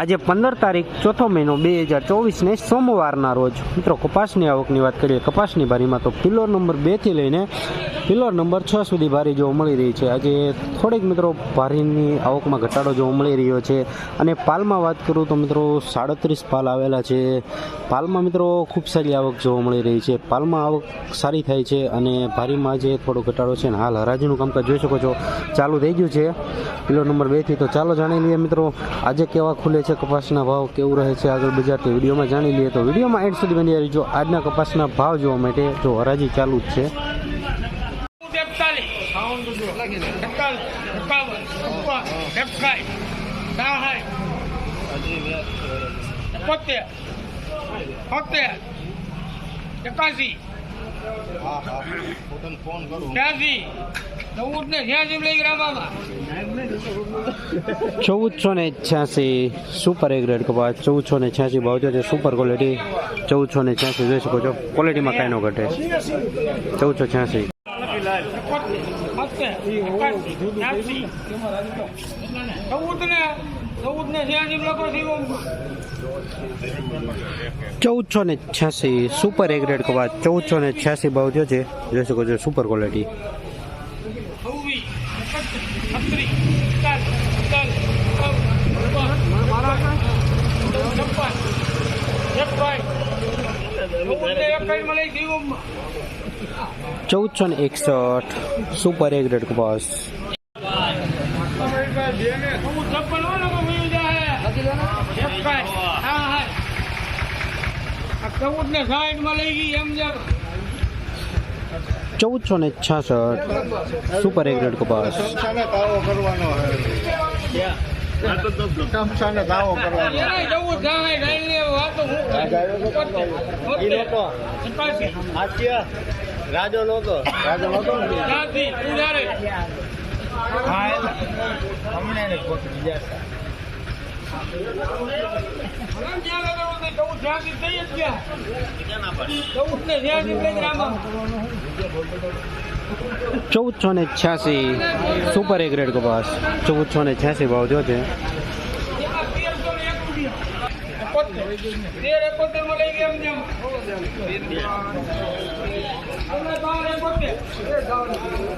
આજે પંદર તારીખ, ચોથો મહિનો બે હજાર ચોવીસને સોમવારના રોજ. મિત્રો, કપાસની આવકની વાત કરીએ, કપાસની બારીમાં તો પિલ્લોર નંબર બેથી લઈને પિલ્લોર નંબર છ સુધી ભારી જોવા મળી રહી છે. આજે થોડીક મિત્રો ભારીની આવકમાં ઘટાડો જોવા મળી રહ્યો છે. અને પાલમાં વાત કરું તો મિત્રો સાડત્રીસ પાલ આવેલા છે. પાલમાં મિત્રો ખૂબ સારી આવક જોવા મળી રહી છે. પાલમાં આવક સારી થાય છે અને ભારીમાં આજે થોડો ઘટાડો છે ને હાલ હરાજીનું કામકાજ જોઈ શકો છો. ચાલુ થઈ ગયું છે. પિલો નંબર બેથી તો ચાલો જાણી લઈએ મિત્રો, આજે કેવા ખુલે છે કપાસના ભાવ કેવું રહે છે આગળ બજાર તે વિડીયોમાં જાણી લઈએ તો વિડીયોમાં એડ સુધી બની રહીજો. આજના કપાસના ભાવ જોવા માટે જો હરાજી ચાલુ જ છે. એકતાલીસ ચૌદ ને છ્યાસી લઈ ગ્રામમાં ચૌદસો ને છ્યાસી સુપર એ ગ્રેડ કપાસ ચૌદસો ને છ્યાસી ભાવ છે સુપર ક્વોલિટી ચૌદસો ને છ્યાસી જોઈ શકો છો. ક્વોલિટીમાં કાંઈ ન ઘટે. ચૌદસો છ્યાસી. ચૌદ ને ચૌદ ને છ્યાસી લોકો શિવમમાં ચૌદસો ને છ્યાસી સુપર એ ગ્રેડ કપાસ ચૌદસો ને છ્યાસી ભાવ થયો છે. જોઈ શકો છો સુપર ક્વોલિટી ચૌદ ચૌદસો ને એકસઠ સુપર એ ગ્રેડ કપાસ ચૌદ છપ્પન હોય ને તો મિલ જાય એકાઈ હા હા આ ચૌદ ને સાઠમાં લઈ ગઈ એમ જ ચૌદસો ને છાસઠ. સુપર એગ્રેડ ગ્રેડ કપાસ. દાવો કરવાનો રાજો લોકો. રાજો લોકો? હમણાં ચૌદ છો ચૌદ ને છ્યાસી સુપર એ ગ્રેડ કપાસ. ચૌદસો ને છ્યાસી ભાવ જો છે.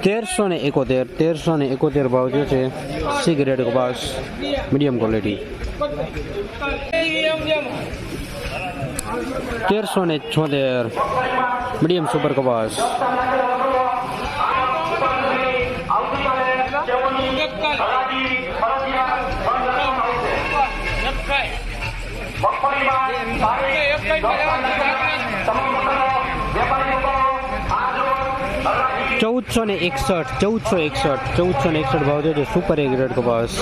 તેરસો ને એકોતેર, તેરસો ને એકોતેર ભાવ જે છે. સી ગ્રેડ કપાસ મીડિયમ ક્વોલિટી તેરસો ને છોતેર મીડિયમ સુપર કપાસ ચૌદસો ને એકસઠ, ચૌદસો એકસઠ, ચૌદસો ને એકસઠ ભાવ જોજો સુપર એક રેડ કપાસ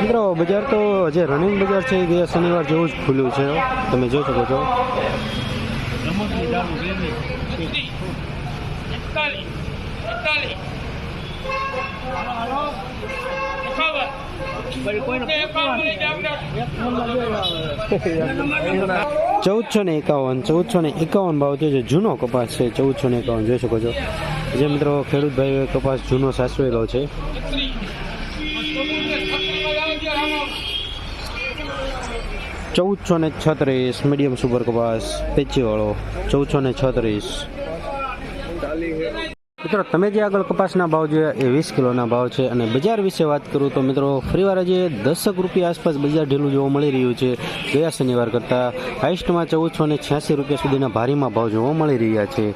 મિત્રો, બજાર તો જે રનિંગ બજાર છે એ શનિવાર જેવું જ ખુલ્યું છે. તમે જોઈ શકો છો. ચૌદસો ને એકાવન, ચૌદસો ને એકાવન ભાવ થયો જૂનો કપાસ છે, ચૌદસો ને એકાવન જોઈ શકો છો. જે મિત્રો ખેડૂત ભાઈ કપાસ જૂનો સાચવેલો છે. ચૌદસો ને છત્રીસ, મીડિયમ સુપર કપાસ, પેચીવાળો. ચૌદસો ને છત્રીસ. મિત્રો, તમે જે આગળ કપાસના ભાવ જોયા એ વીસ કિલોના ભાવ છે અને બજાર વિશે વાત કરું તો મિત્રો, ફરીવાર આજે દસક રૂપિયા આસપાસ બજાર ઢીલું જોવા મળી રહ્યું છે. ગયા શનિવાર કરતાં હાઈસ્ટમાં ચૌદસો ને છ્યાસી રૂપિયા સુધીના ભારીમાં ભાવ જોવા મળી રહ્યા છે.